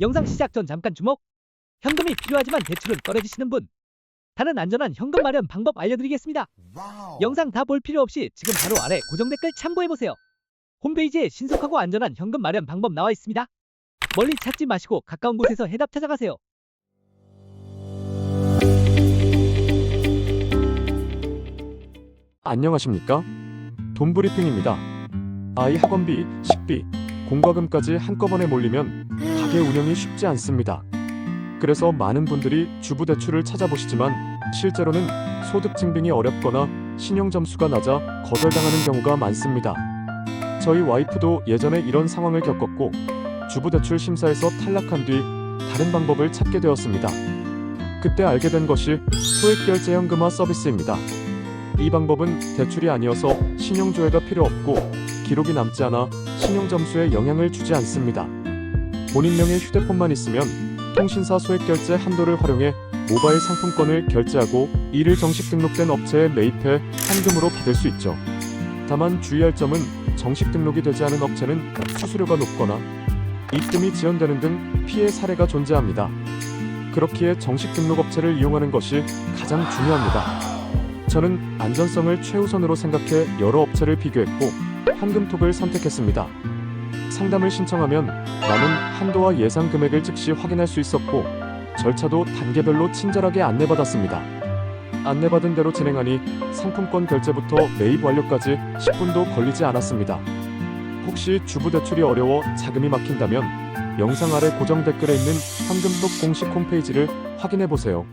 영상 시작 전 잠깐 주목. 현금이 필요하지만 대출은 꺼려지시는 분. 다른 안전한 현금 마련 방법 알려드리겠습니다. 영상 다 볼 필요 없이 지금 바로 아래 고정 댓글 참고해보세요. 홈페이지에 신속하고 안전한 현금 마련 방법 나와 있습니다. 멀리 찾지 마시고 가까운 곳에서 해답 찾아가세요. 안녕하십니까? 돈브리핑입니다. 아이 학원비, 식비, 공과금까지 한꺼번에 몰리면 가게 운영이 쉽지 않습니다. 그래서 많은 분들이 주부 대출을 찾아보시지만 실제로는 소득 증빙이 어렵거나 신용 점수가 낮아 거절당하는 경우가 많습니다. 저희 와이프도 예전에 이런 상황을 겪었고 주부 대출 심사에서 탈락한 뒤 다른 방법을 찾게 되었습니다. 그때 알게 된 것이 소액 결제 현금화 서비스입니다. 이 방법은 대출이 아니어서 신용조회가 필요 없고 기록이 남지 않아 신용 점수에 영향을 주지 않습니다. 본인명의 휴대폰만 있으면 통신사 소액결제 한도를 활용해 모바일 상품권을 결제하고 이를 정식 등록된 업체에 매입해 현금으로 받을 수 있죠. 다만 주의할 점은 정식 등록이 되지 않은 업체는 수수료가 높거나 입금이 지연되는 등 피해 사례가 존재합니다. 그렇기에 정식 등록 업체를 이용하는 것이 가장 중요합니다. 저는 안전성을 최우선으로 생각해 여러 업체를 비교했고 현금톡을 선택했습니다. 상담을 신청하면 남은 한도와 예상 금액을 즉시 확인할 수 있었고 절차도 단계별로 친절하게 안내받았습니다. 안내받은 대로 진행하니 상품권 결제부터 매입 완료까지 10분도 걸리지 않았습니다. 혹시 주부 대출이 어려워 자금이 막힌다면 영상 아래 고정 댓글에 있는 현금톡 공식 홈페이지를 확인해 보세요.